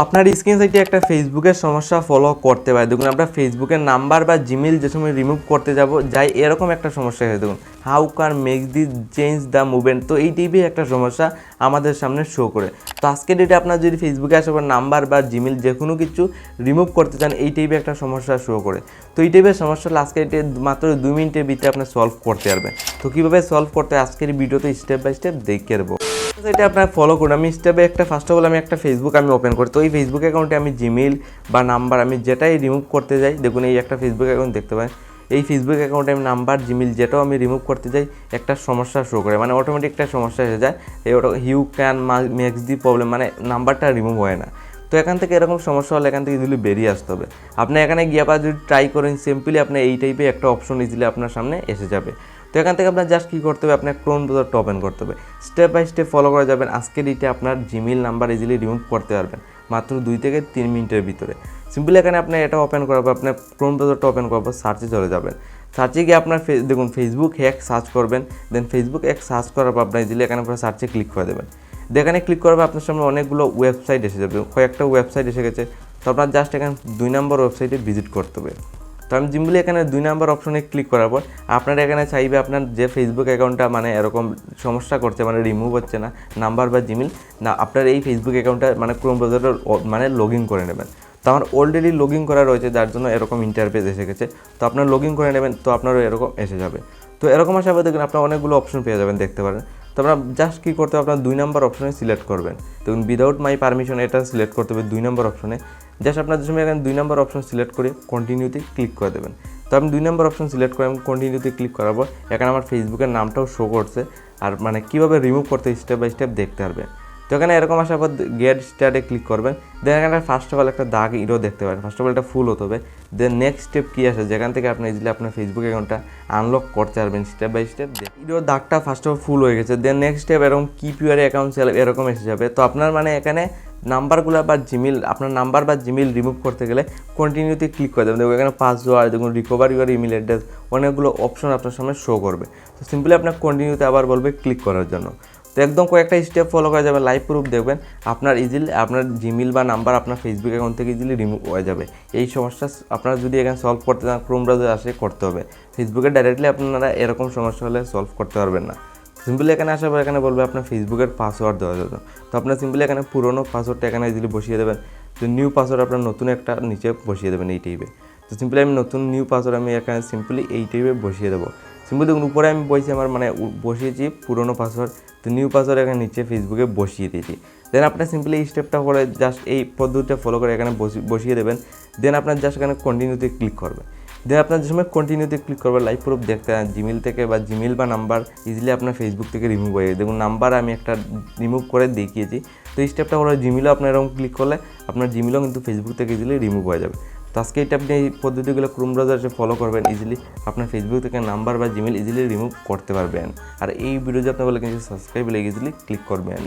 আপনার স্ক্রিন সাইটে একটা ফেসবুকের সমস্যা ফলো করতে পারে। দেখুন, আমরা ফেসবুকের নাম্বার বা জিমেল যে সময় রিমুভ করতে যাব, যাই এরকম একটা সমস্যা হয়ে দেখুন। How car make the change the movement তো এই টাইপের একটা সমস্যা আমাদের সামনে শো করে। তো আজকে ডেটে আপনার যদি ফেসবুকে আসে নাম্বার বা জিমেল যে কোনো কিছু রিমুভ করতে চান, এই টাইপের একটা সমস্যা শো করে। তো এই টাইপের সমস্যা আজকে ডেটে মাত্র দুই মিনিটের ভিতরে আপনি সলভ করতে পারবেন। তো কীভাবে সলভ করতে আজকের ভিডিওতে স্টেপ বাই স্টেপ দেখে দেবো এটা আপনার ফলো করুন। আমি স্টেপে একটা ফার্স্ট অফ অল আমি একটা ফেসবুক আমি ওপেন করি। তো এই ফেসবুক অ্যাকাউন্টে আমি জিমেল বা নাম্বার আমি যেটাই রিমুভ করতে যাই, দেখুন এই একটা ফেসবুক অ্যাকাউন্ট দেখতে পাই এই ফেসবুক অ্যাকাউন্টে আমি নাম্বার জিমেল যেটাও আমি রিমুভ করতে যাই, একটা সমস্যা শুরু করে। মানে অটোমেটিক একটা সমস্যা এসে যায়। এই ওটা who can makes the problem মানে নাম্বারটা রিমুভ হয় না। তো এখান থেকে এরকম সমস্যা হলে এখান থেকে ইজিলি বেরিয়ে আসতে হবে। আপনি এখানে গিয়ে আবার যদি ট্রাই করেন সিম্পলি আপনি এই টাইপের একটা অপশন ইজিলি আপনার সামনে এসে যাবে। তো এখান থেকে আপনার জাস্ট কী করতে হবে? আপনার ক্রোন ব্রাউজারটা ওপেন করতে হবে। স্টেপ বাই স্টেপ ফলো করা যাবেন আজকের এইটা আপনার জিমেল নাম্বার ইজিলি রিমুভ করতে পারবেন, মাত্র দুই থেকে তিন মিনিটের ভিতরে। সিম্পলি এখানে আপনি এটা ওপেন করাবো আপনার ক্রোন ব্রাউজারটা ওপেন করব সার্চে চলে যাবেন। সার্চে গিয়ে আপনার দেখুন ফেসবুক হ্যাক সার্চ করবেন দেন ফেসবুক হ্যাক সার্চ করার পর আপনার ইজিলি এখানে সার্চে ক্লিক করে দেবেন। যেখানে ক্লিক করবে আপনার সামনে অনেকগুলো ওয়েবসাইট এসে যাবে। কয়েকটা ওয়েবসাইট এসে গেছে। তো আপনার জাস্ট এখানে দুই নম্বর ওয়েবসাইটে ভিজিট করতে হবে। তো আমি জিম্বলি এখানে দুই নাম্বার অপশনে ক্লিক করার পর আপনারা এখানে চাইবে আপনার যে ফেসবুক অ্যাকাউন্টটা মানে এরকম সমস্যা করছে মানে রিমুভ হচ্ছে না নাম্বার বা জিমেল না, আপনার এই ফেসবুক অ্যাকাউন্টটা মানে ক্রোম ব্রাউজারে মানে লগ ইন করে নেবেন। তো আমার অলরেডি লগ ইন করা রয়েছে, যার জন্য এরকম ইন্টারফেস এসে গেছে। তো আপনার লগ ইন করে নেবেন, তো আপনারও এরকম এসে যাবে। তো এরকম পর দেখুন আপনার অনেকগুলো অপশন পেয়ে যাবেন, দেখতে পারেন। তো আপনার জাস্ট কী করতে হবে, আপনার দুই নম্বর অপশনে সিলেক্ট করবেন। দেখুন উইদাউট মাই পারমিশন এটা সিলেক্ট করতে হবে দুই নম্বর অপশনে জাস্ট আপনার সময় এখানে দুই নম্বর অপশন সিলেক্ট করে কন্টিনিউতে ক্লিক করে দেবেন। তো আমি দুই নম্বর অপশন সিলেক্ট করে আমি কন্টিনিউতে ক্লিক পর এখানে আমার ফেসবুকের নামটাও শো করছে। আর মানে কীভাবে রিমুভ করতে স্টেপ বাই স্টেপ দেখতে পারবেন তো এখানে এরকম আসার পর গেট স্টার্টে ক্লিক করবেন। দেন এখানে ফার্স্ট অফ অল একটা দাগ ইরো দেখতে পারেন। ফার্স্ট অফ অল এটা ফুল হতে হবে। দেন নেক্সট স্টেপ কী আসে? যেখান থেকে আপনি ইজিলি আপনার ফেসবুক অ্যাকাউন্টটা আনলক করতে পারবেন স্টেপ বাই স্টেপ ইরো দাগটা ফার্স্ট অফ ফুল হয়ে গেছে। দেন নেক্সট স্টেপ এরকম ইউর অ্যাকাউন্ট এরকম এসে যাবে। তো আপনার মানে এখানে নাম্বারগুলো বা জিমেল আপনার নাম্বার বা জিমেল রিমুভ করতে গেলে কন্টিনিউতে ক্লিক করে দেবেন। দেখুন এখানে পাসওয়ার্ড দেখুন রিকভার ইউর ইমেল অ্যাড্রেস অনেকগুলো অপশন আপনার সামনে শো করবে। তো সিম্পলি আপনার কন্টিনিউতে আবার বলবে ক্লিক করার জন্য। তো একদম কয়েকটা স্টেপ ফলো করা যাবে লাইভ প্রুফ দেখবেন। আপনার ইজিলি আপনার জিমেল বা নাম্বার আপনার ফেসবুক অ্যাকাউন্ট থেকে ইজিলি রিমুভ হয়ে যাবে। এই সমস্যা আপনারা যদি এখানে সলভ করতে চান ক্রোম ব্রাউজার আসে করতে হবে। ফেসবুকে ডাইরেক্টলি আপনারা এরকম সমস্যা হলে সলভ করতে পারবেন না। সিম্পলি এখানে আসার পর এখানে বলবে আপনার ফেসবুকের পাসওয়ার্ড দেওয়া যাবে তো আপনার সিম্পলি এখানে পুরোনো পাসওয়ার্ডটা এখানে ইজিলি বসিয়ে দেবেন। তো নিউ পাসওয়ার্ড আপনার নতুন একটা নিচে বসিয়ে দেবেন এই টাইপে তো সিম্পলি আমি নতুন নিউ পাসওয়ার্ড আমি এখানে সিম্পলি এই টাইপে বসিয়ে দেবো। সিম্পলি দেখুন, উপরে আমি বসে আমার মানে বসিয়েছি পুরোনো পাসওয়ার্ড তো নিউ পাসওয়ার্ড এখানে নিচে ফেসবুকে বসিয়ে দিয়েছি। দেন আপনার সিম্পলি এই স্টেপটা করে জাস্ট এই পদ্ধতিটা ফলো করে এখানে বসি- বসিয়ে দেবেন। দেন আপনার জাস্ট এখানে কন্টিনিউতে ক্লিক করবে দেন আপনার যে সময় কন্টিনিউতে ক্লিক করবে লাইভ প্রুফ দেখতে জিমেল থেকে বা জিমেল বা নাম্বার ইজিলি আপনার ফেসবুক থেকে রিমুভ হয়ে দেখুন নাম্বার আমি একটা রিমুভ করে দেখিয়েছি। তো এই স্টেপটা করে জিমেলও আপনার এরকম ক্লিক করলে আপনার জিমেলও কিন্তু ফেসবুক থেকে ইজিলি রিমুভ হয়ে যাবে। তো আজকে এটা আপনি এই পদ্ধতিগুলো ক্রোম ব্রাউজারে ফলো করবেন ইজিলি আপনার ফেসবুক থেকে নাম্বার বা জিমেল ইজিলি রিমুভ করতে পারবেন। আর এই ভিডিও যদি আপনার বলে কিন্তু সাবস্ক্রাইব লেগে ইজিলি ক্লিক করবেন।